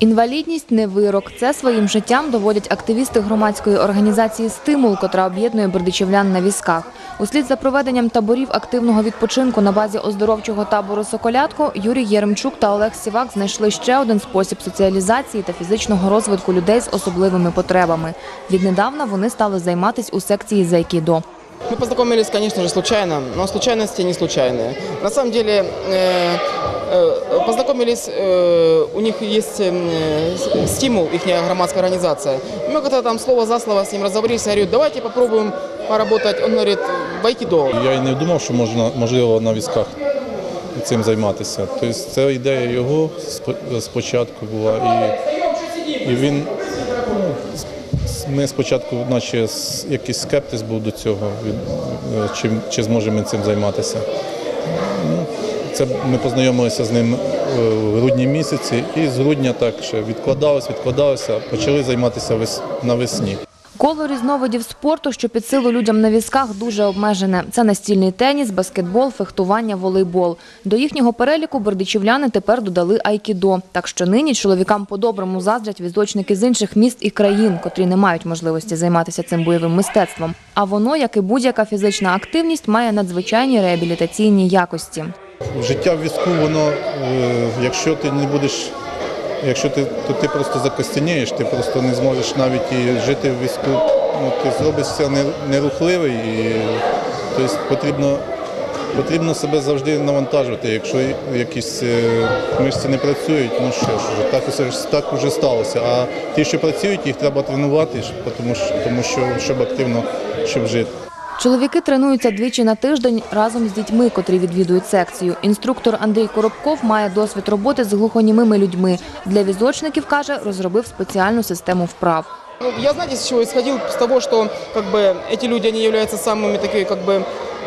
Інвалідність не вирок. Це своїм життям доводять активісти громадської організації «Стимул», котра об'єднує бердичівлян на візках. Услід за проведенням таборів активного відпочинку на базі оздоровчого табору «Соколятко» Юрій Єремчук та Олег Сівак знайшли ще один спосіб соціалізації та фізичного розвитку людей з особливими потребами. Віднедавна вони стали займатися у секції «Зайкідо». Мы познакомились, конечно же, случайно, но случайности не случайные. На самом деле, э, э, познакомились, э, у них есть э, с- стимул, их громадская организация. Мы как-то там слово за слово с ним разговорились, я говорю, давайте попробуем поработать. Он говорит, в айкидо. Я й не думав, що можна можливо на візках цим займатися. Тобто це ідея його спо- спочатку була. І, і він ну, с- ми спочатку, наче с- якийсь скептиз був до цього, від- е, чи, чи зможемо ми цим займатися. це ми познайомилися з ним е, в грудні місяці, і з грудня так ще відкладалось, відкладалося, почали займатися вес- навесні. Коло різновидів спорту, що під силу людям на візках, дуже обмежене. Це настільний теніс, баскетбол, фехтування, волейбол. До їхнього переліку бердичівляни тепер додали айкідо. Так що нині чоловікам по-доброму заздрять візочники з інших міст і країн, котрі не мають можливості займатися цим бойовим мистецтвом. А воно, як і будь-яка фізична активність, має надзвичайні реабілітаційні якості. Життя в візку, воно, е, якщо ти не будеш, якщо ти, то ти просто закостянієш, ти просто не зможеш навіть і жити в візку. Ну, ти зробишся нерухливий і тобто, потрібно, потрібно себе завжди навантажувати. Якщо якісь е, мишці не працюють, ну що ж, так, усе так вже сталося. А ті, що працюють, їх треба тренувати, тому що, тому що щоб активно щоб жити. Чоловіки тренуються двічі на тиждень разом з дітьми, котрі відвідують секцію. Інструктор Андрій Коробков має досвід роботи з глухонімими людьми. Для візочників, каже, розробив спеціальну систему вправ. Ну, я, знаете, с чего исходил? С того, что как бы эти люди, они являются самыми такими, как бы,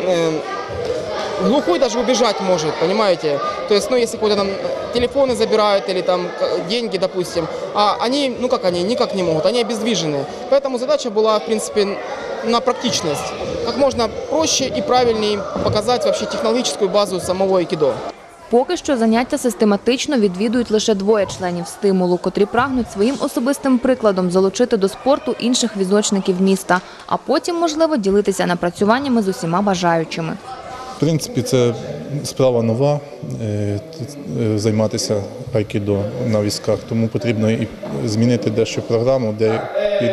э, глухой даже убежать может, понимаете? То есть, ну, если какой-то там телефоны забирают или там к- деньги, допустим, а они, ну как они, никак не могут, они обездвижены. Поэтому задача была, в принципе, на практичность. Как можно проще и правильнее показать вообще технологическую базу самого айкидо. Поки що заняття систематично відвідують лише двоє членів стимулу, котрі прагнуть своїм особистим прикладом залучити до спорту інших візочників міста, а потім, можливо, ділитися напрацюваннями з усіма бажаючими. В принципі, це справа нова е, е, займатися айкідо на візках, тому потрібно і змінити дещо програму, де під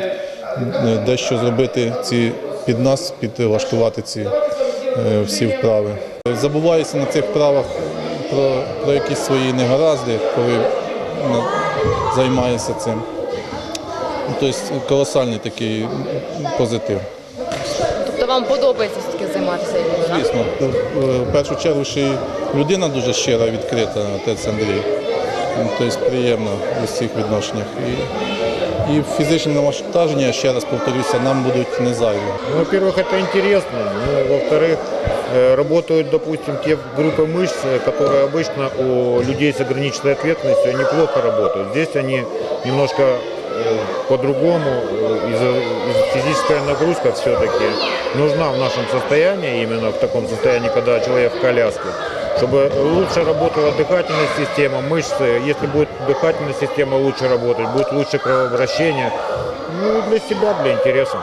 дещо зробити ці під нас, підлаштувати ці е, всі вправи. Забуваюся на цих вправах про, про якісь свої негаразди, коли ну, займаєшся цим. Тобто колосальний такий позитив. Тобто вам подобається все-таки займатися? Звісно, в- першу чергу ще й людина дуже щира, відкрита, отець Андрій. Тобто приємно в усіх відношеннях. І, і фізичні навантаження, ще раз повторюся, нам будуть не зайві. Ну, во-первых, это интересно. Ну, во-вторых, э, работают, допустим, те группы мышц, э, которые обычно у людей с ограниченной ответственностью неплохо работают. Здесь они немножко э, по-другому, э, из-за из-за физическая нагрузка все-таки нужна в нашем состоянии, именно в таком состоянии, когда человек в коляске, чтобы лучше работала дыхательная система, мышцы. Если будет дыхательная система лучше работать, будет лучше кровообращение. Ну, для себя, для интереса.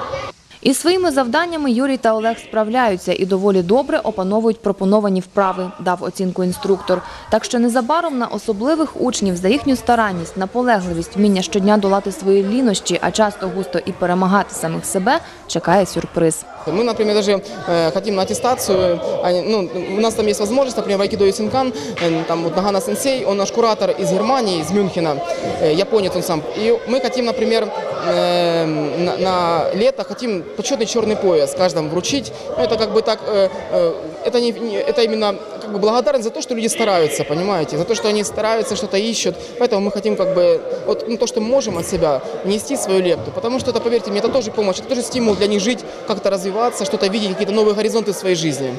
Із своїми завданнями Юрій та Олег справляються і доволі добре опановують пропоновані вправи, дав оцінку інструктор. Так що незабаром на особливих учнів за їхню старанність, наполегливість, вміння щодня долати свої лінощі, а часто густо і перемагати самих себе, чекає сюрприз. Мы, например, даже э, хотим на аттестацию, они- ну, у нас там есть возможность, например, в Айкидо Синкан, э, там вот Нагана Сенсей, он наш куратор из Германии, из Мюнхена, э, японец он сам. И мы хотим, например, э, на, на лето хотим почетный черный пояс каждому вручить. Ну, Это как бы так, э, э, это, не, не- это именно как бы благодарность за то, что люди стараются, понимаете, за то, что они стараются, что-то ищут. Поэтому мы хотим как бы, вот ну, то, что мы можем от себя, нести свою лепту. Потому что это, поверьте мне, это тоже помощь, это тоже стимул для них жить, как-то развиваться, что-то видеть, какие-то новые горизонты в своей жизни.